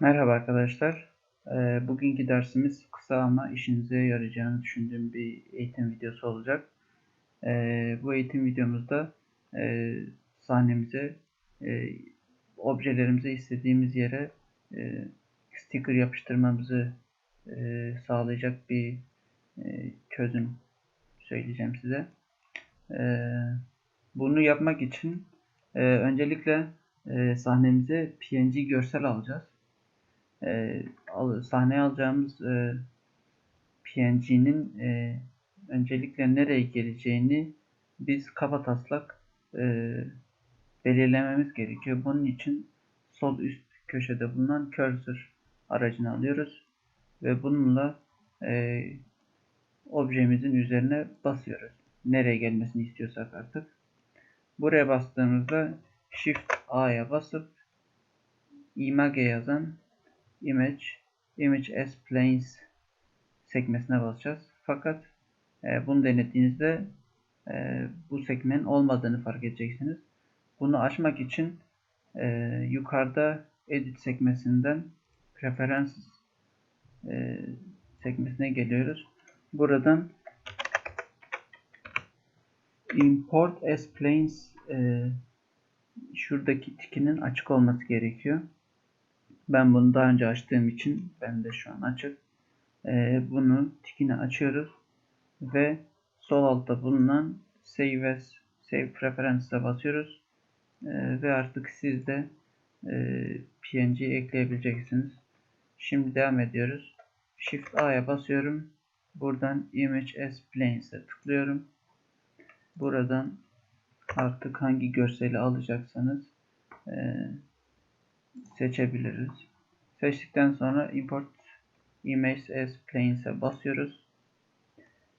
Merhaba arkadaşlar. Ee, bugünkü dersimiz kısa ama işinize yarayacağını düşündüğüm bir eğitim videosu olacak. Ee, bu eğitim videomuzda e, sahnemize, e, objelerimize istediğimiz yere e, sticker yapıştırmamızı sağlayacak bir çözüm söyleyeceğim size. E, bunu yapmak için öncelikle sahnemize PNG görsel alacağız e, al, sahneye alacağımız e, PNG'nin e, öncelikle nereye geleceğini biz kaba taslak e, belirlememiz gerekiyor. Bunun için sol üst köşede bulunan cursor aracını alıyoruz ve bununla e, objemizin üzerine basıyoruz. Nereye gelmesini istiyorsak artık. Buraya bastığımızda Shift A'ya basıp image yazan image image as planes sekmesine basacağız. Fakat e, bunu denediğinizde e, bu sekmenin olmadığını fark edeceksiniz. Bunu açmak için e, yukarıda edit sekmesinden preferences e, sekmesine geliyoruz. Buradan import as planes e, şuradaki tikinin açık olması gerekiyor. Ben bunu daha önce açtığım için ben de şu an açık. Ee, bunu tikini açıyoruz ve sol altta bulunan Save as Save Preferences'e basıyoruz. Ee, ve artık siz de e, PNG ekleyebileceksiniz. Şimdi devam ediyoruz. Shift A'ya basıyorum. Buradan Image as Planes'e tıklıyorum. Buradan artık hangi görseli alacaksanız e, seçebiliriz. Seçtikten sonra import image as planes'e basıyoruz.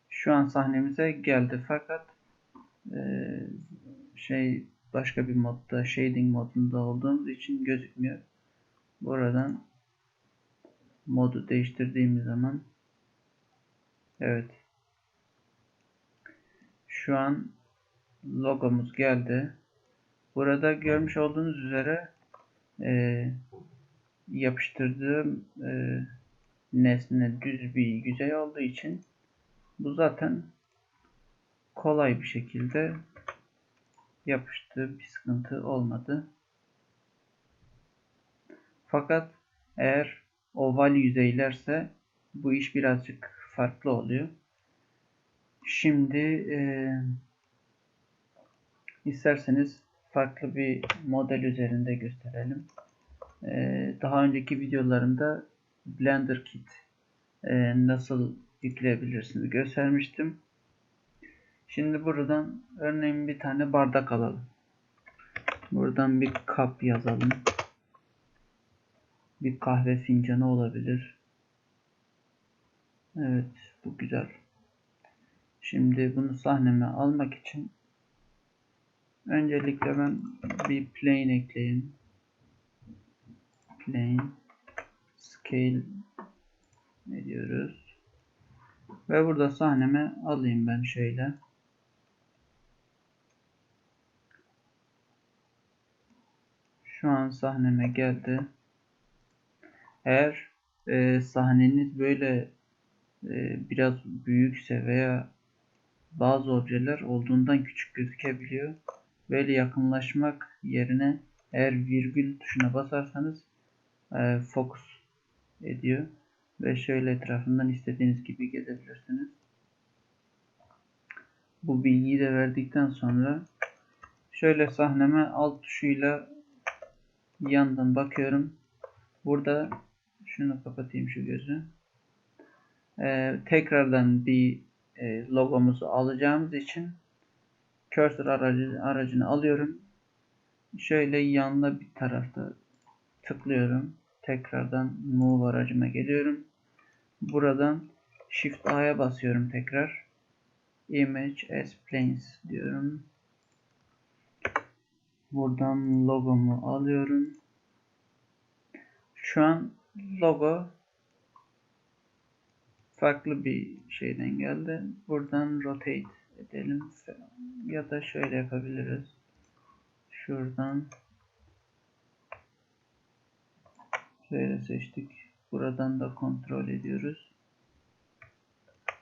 Şu an sahnemize geldi fakat e, şey başka bir modda shading modunda olduğumuz için gözükmüyor. Buradan modu değiştirdiğimiz zaman evet şu an logomuz geldi. Burada görmüş olduğunuz üzere e, yapıştırdığım e, nesne düz bir yüzey olduğu için bu zaten kolay bir şekilde yapıştı. Bir sıkıntı olmadı. Fakat eğer oval yüzeylerse bu iş birazcık farklı oluyor. Şimdi e, isterseniz farklı bir model üzerinde gösterelim. Ee, daha önceki videolarımda Blender Kit e, nasıl yükleyebilirsiniz göstermiştim. Şimdi buradan örneğin bir tane bardak alalım. Buradan bir kap yazalım. Bir kahve fincanı olabilir. Evet bu güzel. Şimdi bunu sahneme almak için Öncelikle ben bir plane ekleyeyim. Plane scale ne diyoruz? Ve burada sahneme alayım ben şöyle. Şu an sahneme geldi. Eğer e, sahneniz böyle e, biraz büyükse veya bazı objeler olduğundan küçük gözükebiliyor böyle yakınlaşmak yerine eğer virgül tuşuna basarsanız e, fokus ediyor ve şöyle etrafından istediğiniz gibi gezebilirsiniz. Bu bilgiyi de verdikten sonra şöyle sahneme alt tuşuyla yandan bakıyorum. Burada şunu kapatayım şu gözü. Ee, tekrardan bir e, logomuzu alacağımız için cursor aracı, aracını alıyorum. Şöyle yanına bir tarafta tıklıyorum. Tekrardan move aracıma geliyorum. Buradan shift A'ya basıyorum tekrar. Image as planes diyorum. Buradan logomu alıyorum. Şu an logo farklı bir şeyden geldi. Buradan rotate edelim ya da şöyle yapabiliriz. Şuradan Şöyle seçtik. Buradan da kontrol ediyoruz.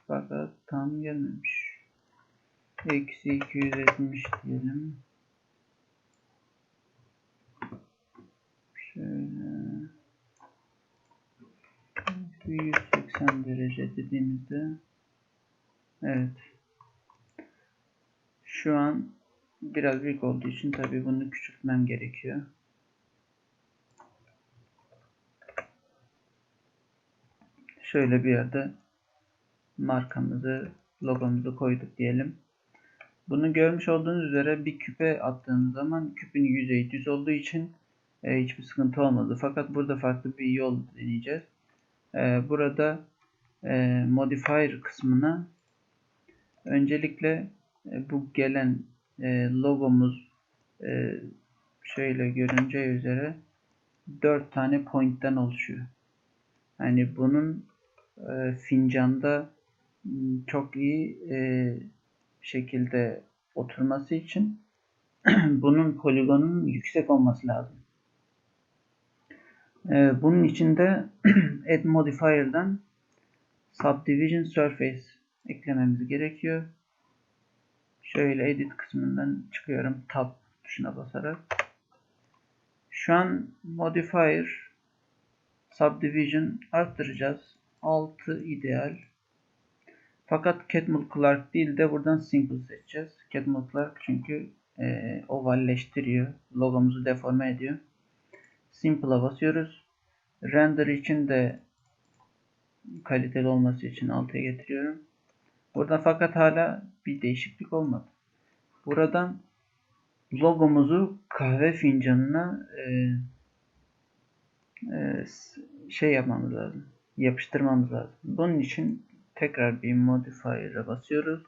Fakat tam gelmemiş. Eksi 270 diyelim. Şöyle. 180 derece dediğimizde evet şu an biraz büyük olduğu için tabii bunu küçültmem gerekiyor. Şöyle bir yerde markamızı, logomuzu koyduk diyelim. Bunu görmüş olduğunuz üzere bir küpe attığınız zaman küpün yüzeyi düz olduğu için e, hiçbir sıkıntı olmadı. Fakat burada farklı bir yol deneyeceğiz. E, burada e, modifier kısmına öncelikle e, bu gelen e, logomuz e, şöyle görünce üzere 4 tane point'ten oluşuyor. Yani bunun e, fincanda çok iyi e, şekilde oturması için bunun poligonun yüksek olması lazım. E, bunun için de add modifier'dan subdivision surface eklememiz gerekiyor. Şöyle edit kısmından çıkıyorum tab tuşuna basarak. Şu an modifier subdivision arttıracağız. 6 ideal. Fakat Catmull Clark değil de buradan Simple seçeceğiz. Catmull Clark çünkü e, ovalleştiriyor. Logomuzu deforme ediyor. Simple'a basıyoruz. Render için de kaliteli olması için 6'ya getiriyorum. Burada fakat hala bir değişiklik olmadı. Buradan logomuzu kahve fincanına e, e, şey yapmamız lazım. Yapıştırmamız lazım. Bunun için tekrar bir modifier'a basıyoruz.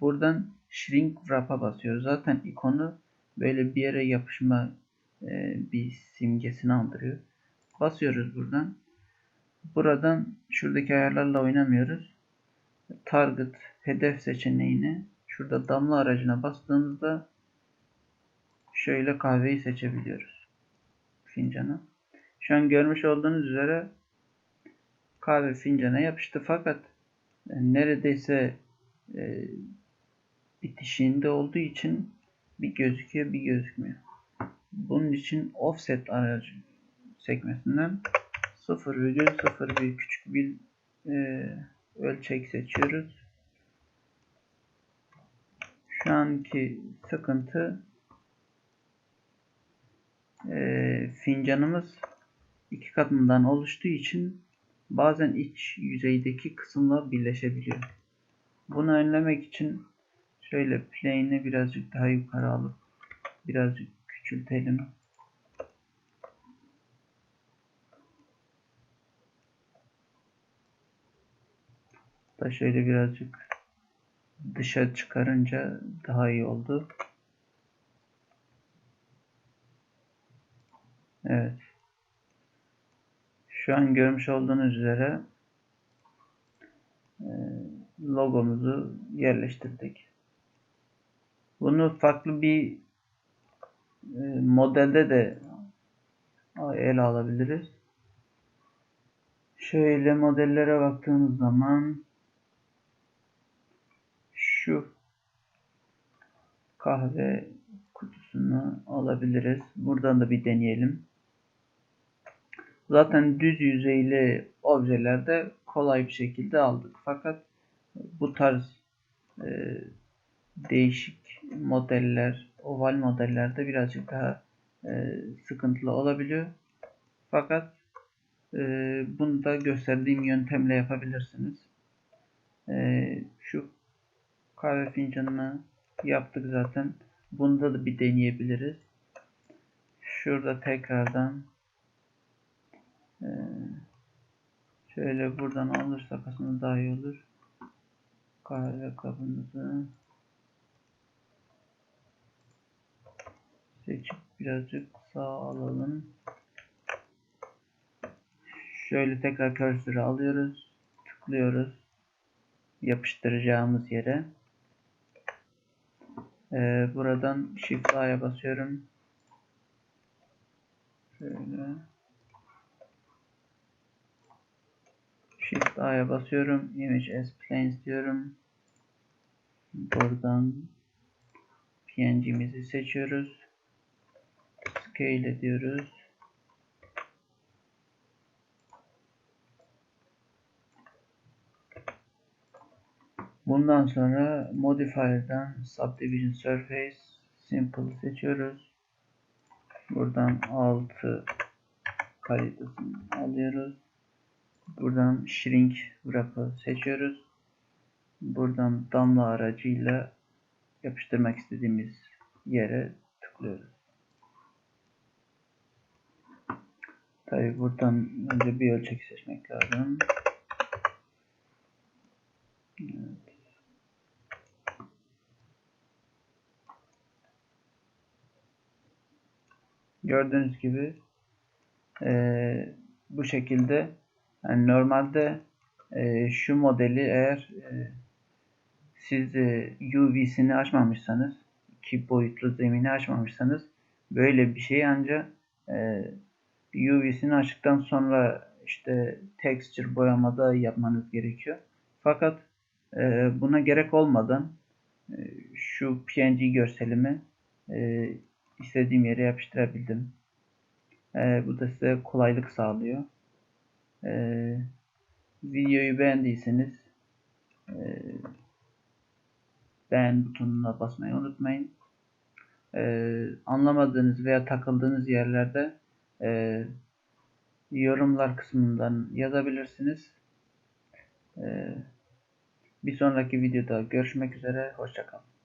Buradan shrink wrap'a basıyoruz. Zaten ikonu böyle bir yere yapışma e, bir simgesini andırıyor. Basıyoruz buradan. Buradan şuradaki ayarlarla oynamıyoruz. Target hedef seçeneğini şurada damla aracına bastığımızda şöyle kahveyi seçebiliyoruz. Fincanı. Şu an görmüş olduğunuz üzere kahve fincana yapıştı fakat e, neredeyse e, bitişiğinde olduğu için bir gözüküyor bir gözükmüyor. Bunun için offset aracı sekmesinden 0,01 küçük bir e, ölçek seçiyoruz. Şu anki sıkıntı e, fincanımız iki katından oluştuğu için bazen iç yüzeydeki kısımla birleşebiliyor. Bunu önlemek için şöyle plane'i birazcık daha yukarı alıp birazcık küçültelim. Da şöyle birazcık dışa çıkarınca daha iyi oldu. Evet. Şu an görmüş olduğunuz üzere e, logomuzu yerleştirdik. Bunu farklı bir e, modelde de ele alabiliriz. Şöyle modellere baktığımız zaman şu kahve kutusunu alabiliriz. Buradan da bir deneyelim. Zaten düz yüzeyli objelerde kolay bir şekilde aldık. Fakat bu tarz e, değişik modeller, oval modellerde birazcık daha e, sıkıntılı olabiliyor. Fakat e, bunu da gösterdiğim yöntemle yapabilirsiniz. E, kahve fincanını yaptık zaten. Bunda da bir deneyebiliriz. Şurada tekrardan şöyle buradan alırsak aslında daha iyi olur. Kahve kabımızı seçip birazcık sağ alalım. Şöyle tekrar cursör'ü alıyoruz. Tıklıyoruz. Yapıştıracağımız yere. Ee, buradan Shift A'ya basıyorum. Şöyle. Shift A'ya basıyorum. Image as planes diyorum. Buradan PNG'mizi seçiyoruz. Scale diyoruz. Bundan sonra Modifier'dan Subdivision Surface Simple seçiyoruz. Buradan 6 kalitesini alıyoruz. Buradan Shrink Wrap'ı seçiyoruz. Buradan damla aracıyla yapıştırmak istediğimiz yere tıklıyoruz. Tabi buradan önce bir ölçek seçmek lazım. Evet. Gördüğünüz gibi e, bu şekilde yani normalde e, şu modeli eğer e, siz e, UV'sini açmamışsanız iki boyutlu zemini açmamışsanız böyle bir şey ancak e, UV'sini açtıktan sonra işte texture boyamada yapmanız gerekiyor. Fakat e, buna gerek olmadan e, şu PNG görselimi e, istediğim yere yapıştırabildim. E, bu da size kolaylık sağlıyor. E, videoyu beğendiyseniz e, beğen butonuna basmayı unutmayın. E, anlamadığınız veya takıldığınız yerlerde e, yorumlar kısmından yazabilirsiniz. E, bir sonraki videoda görüşmek üzere. Hoşçakalın.